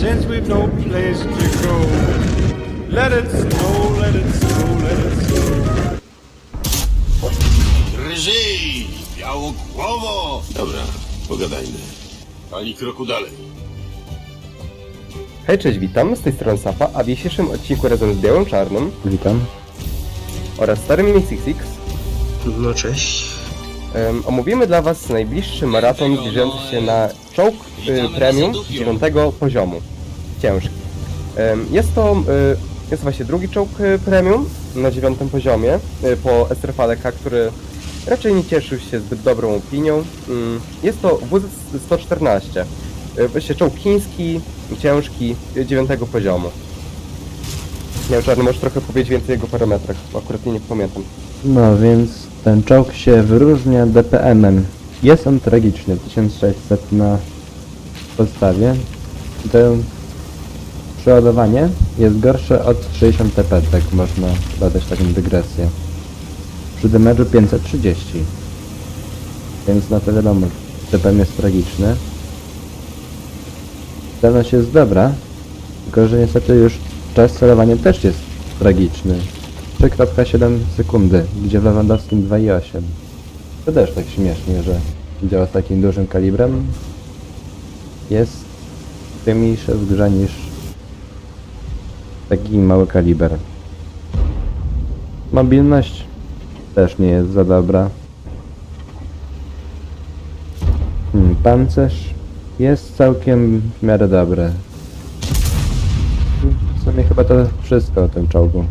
since we've no place to go. Let it snow, let it snow, let it snow. Białogłowo! Dobra, pogadajmy. Ani kroku dalej. Hej, cześć, witam, z tej strony Sapa, a w dzisiejszym odcinku razem z Białym Czarnym Witam. oraz Starym Mini Six No cześć. em, omówimy dla Was najbliższy maraton zbliżający się na czołg y, premium 9 poziomu. Ciężki. Jest to y, jest właśnie drugi czołg y, premium na 9 poziomie po SRFLK, który raczej nie cieszył się zbyt dobrą opinią. Ym, jest to WZ-114. Y, Właśnie czołg chiński, ciężki, 9 poziomu. Miał czarny, możesz trochę powiedzieć więcej o jego parametrach, bo akurat nie pamiętam. No więc ten czołg się wyróżnia DPM-em. Jest on tragiczny, 1600 na podstawie. To przeładowanie jest gorsze od 60 TP, tak można badać taką dygresję. Przy damage'u 530. Więc na to wiadomo, DPM jest tragiczny. Celność jest dobra, tylko że niestety już czas celowania też jest tragiczny. 3.7 sekundy, gdzie w Lewandowskim 2.8. To też tak śmiesznie, że działa z takim dużym kalibrem. Jest mniejsze w grze niż taki mały kaliber. Mobilność też nie jest za dobra. Hmm, pancerz jest całkiem w miarę dobry. W sumie chyba to wszystko o tym czołgu.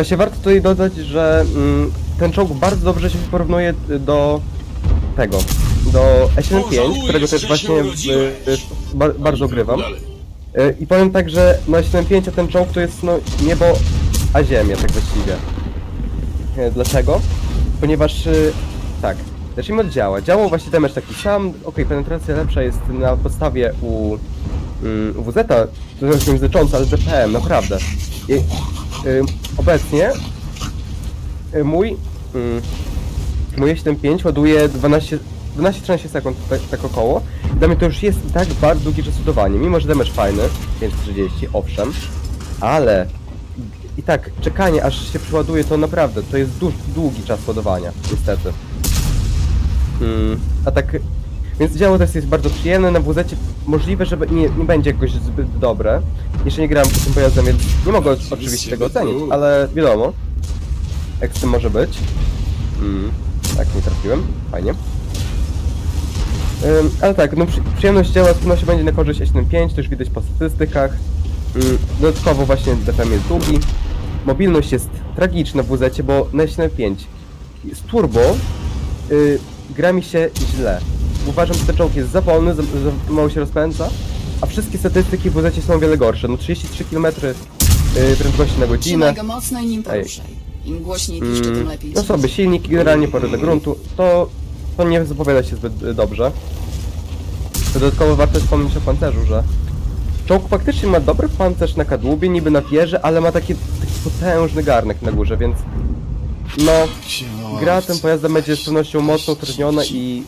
Właśnie warto tutaj dodać, że mm, ten czołg bardzo dobrze się porównuje y, do tego, do S75, którego też właśnie y, y, ba bardzo grywam. Y, I powiem tak, że na S75 ten czołg to jest no niebo a ziemia tak właściwie. Y, Dlaczego? Ponieważ y, tak, zacznijmy od działa. Działał właśnie damage taki sam, okej, penetracja lepsza jest na podstawie u mm, WZ, to jest znaczące, ale DPM, naprawdę. I, obecnie y, mój mm, mój 75 ładuje 12 12-13 sekund, tak, tak około. Dla mnie to już jest tak bardzo długi czas ładowania, mimo że damage fajny, 530, owszem, ale i tak czekanie aż się przeładuje to naprawdę, to jest du- długi czas ładowania, niestety. Mm, a tak, więc działo też jest bardzo przyjemne, na WZ możliwe, że nie, nie będzie jakoś zbyt dobre. Jeszcze nie grałem po tym pojazdem, więc nie mogę oczywiście tego ocenić, ale wiadomo, jak z tym może być. Mm, tak, nie trafiłem, fajnie. Ale tak, no przy, przyjemność działa z pewnością będzie na korzyść S75, to już widać po statystykach. Ym, dodatkowo właśnie DPM jest długi. Mobilność jest tragiczna w WZ, bo na S75 z turbo y, gra mi się źle. Uważam, że ten czołg jest za wolny, za, za mało się rozpędza, a wszystkie statystyki w WZ są o wiele gorsze. No 33 km y, prędkości na godzinę. Trzymaj go mocno i nim poruszaj. Im głośniej piszczy, tym Mm, lepiej. no sobie silnik, generalnie pory do gruntu, to, to nie zapowiada się zbyt y, dobrze. Dodatkowo warto wspomnieć o pancerzu, że czołg faktycznie ma dobry pancerz na kadłubie, niby na wieży, ale ma taki, taki potężny garnek na górze, więc no, gra tym pojazdem będzie z pewnością mocno utrudniona i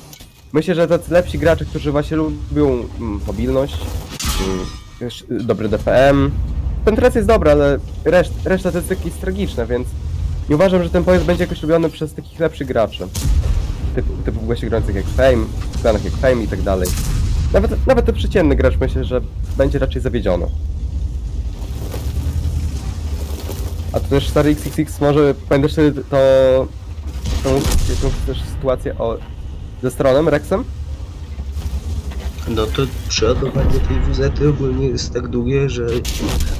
myślę, że tacy lepsi gracze, którzy właśnie lubią mm, mobilność, mm, też, y, dobry DPM, penetracja jest dobra, ale reszt, reszta statystyki jest tragiczna, więc nie uważam, że ten pojazd będzie jakoś lubiony przez takich lepszych graczy. Typu, typu właśnie grających jak Fame, granych jak Fame i tak dalej. Nawet, nawet ten przeciętny gracz myślę, że będzie raczej zawiedziony. A to też stary XXX może pamiętasz to tą, tą też sytuację o ze stronem Rexem? No to przeładowanie tej WZ ogólnie jest tak długie, że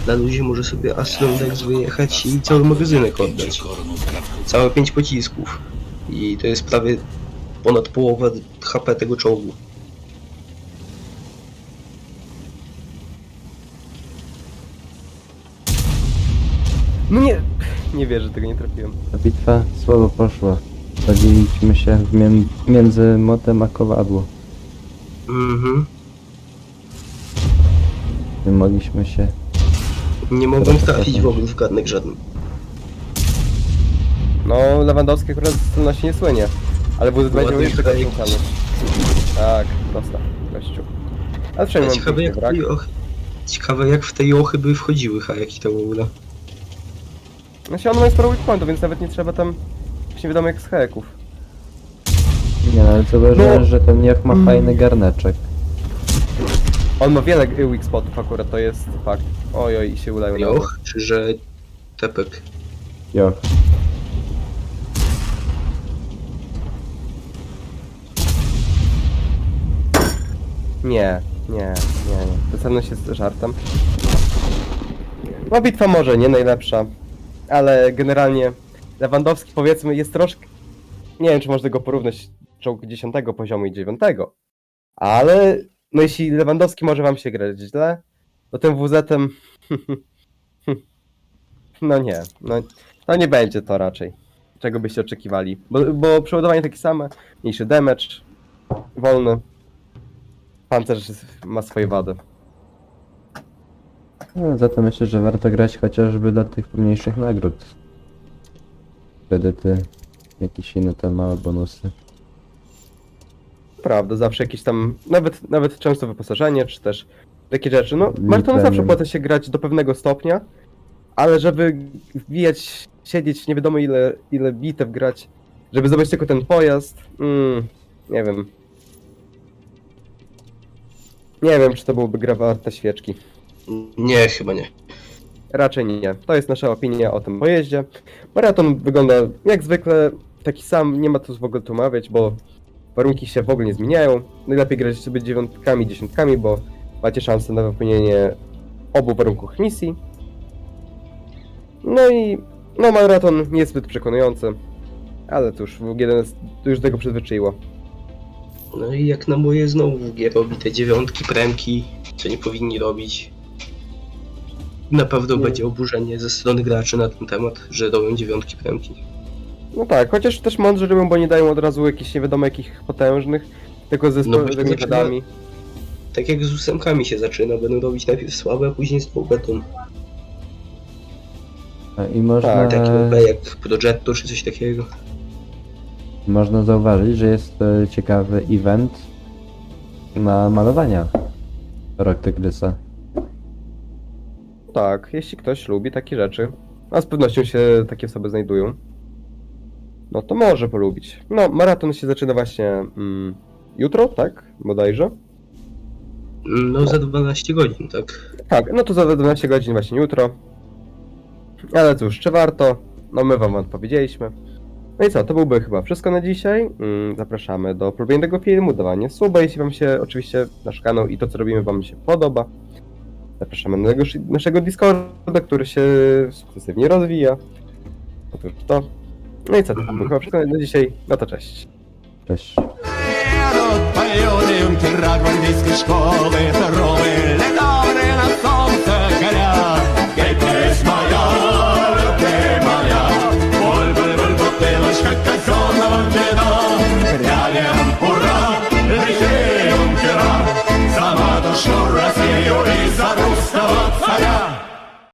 na luzie może sobie Astrondex wyjechać i cały magazynek oddać. Całe 5 pocisków. I to jest prawie ponad połowa HP tego czołgu. No nie, nie wierzę, że tego nie trafiłem. Ta bitwa słabo poszła. Bawiliśmy się w mię- między motem a kowadło. Mhm. Nie mogliśmy się... Nie mogłem trafić w ogóle w garnek żadnym. No, Lewandowski akurat z zdolności nie słynie. Ale WZ będzie miał Ładnie jeszcze cenę. Tak, prosta, gościu. Ale przynajmniej mam Ciekawe jak, w brak. tej ochy, ciekawe jak w tej ochy by wchodziły hajaki to w ogóle. Znaczy on ma sporo weak pointów, więc nawet nie trzeba tam... Nie wiadomo jak z heków. Nie no, ale zauważyłem, No. że ten Joch ma fajny garneczek. On ma wiele weak spotów akurat, to jest fakt. Oj, oj, i się udają. na Joch, czy że tepek? Joch. Nie, nie, nie, nie. To celność jest żartem. No bitwa może nie najlepsza, ale generalnie Lewandowski powiedzmy jest troszkę... Nie wiem czy można go porównać czołg 10 poziomu i 9. Ale no jeśli Lewandowski może wam się grać źle, to tym WZ-em... no nie, no, no nie będzie to raczej. Czego byście oczekiwali. Bo, bo przeładowanie takie same, mniejszy damage, wolny. Pancerz ma swoje wady. No, za to myślę, że warto grać chociażby dla tych pomniejszych nagród. Kredyty, jakieś inne te małe bonusy. Prawda, zawsze jakieś tam, nawet, nawet często wyposażenie, czy też takie rzeczy. No, Liczenie. zawsze opłaca się grać do pewnego stopnia, ale żeby wbijać, siedzieć nie wiadomo ile, ile bitew grać, żeby zobaczyć tylko ten pojazd, mm, nie wiem. Nie wiem, czy to byłoby gra warta świeczki. Nie, chyba nie. Raczej nie. To jest nasza opinia o tym pojeździe. Maraton wygląda jak zwykle taki sam, nie ma tu w ogóle tu bo warunki się w ogóle nie zmieniają. Najlepiej grać sobie dziewiątkami, dziesiątkami, bo macie szansę na wypełnienie obu warunków misji. No i no maraton niezbyt przekonujący, ale jeden to już do tego przyzwyczaiło. No i jak na moje znowu WG robi te dziewiątki, premki, co nie powinni robić. Na pewno Nie. będzie oburzenie ze strony graczy na ten temat, że robią dziewiątki, premki. No tak, chociaż też mądrze robią, bo nie dają od razu jakichś nie wiadomo jakich potężnych, tylko ze No bo gadami. Tak jak z ósemkami się zaczyna, będą robić najpierw słabe, a później z beton. A I można, Tak, Takie OP jak Progetto czy coś takiego. można zauważyć, że jest to ciekawy event na malowania Rok Tygrysa. Tak, jeśli ktoś lubi takie rzeczy, a z pewnością się takie osoby znajdują, no to może polubić. No, maraton się zaczyna właśnie mm, jutro, tak? Bodajże. No za 12 godzin, tak. Tak, no to za 12 godzin właśnie jutro. Ale cóż, czy warto? No my wam odpowiedzieliśmy. No i co, to byłby chyba wszystko na dzisiaj. Mm, Zapraszamy do polubienia tego filmu, dawanie suba, jeśli wam się oczywiście nasz kanał i to co robimy wam się podoba. Zapraszamy na naszego, naszego Discorda, który się sukcesywnie rozwija. Otóż to. No i co, to byłoby chyba wszystko na dzisiaj. No to cześć. Cześć.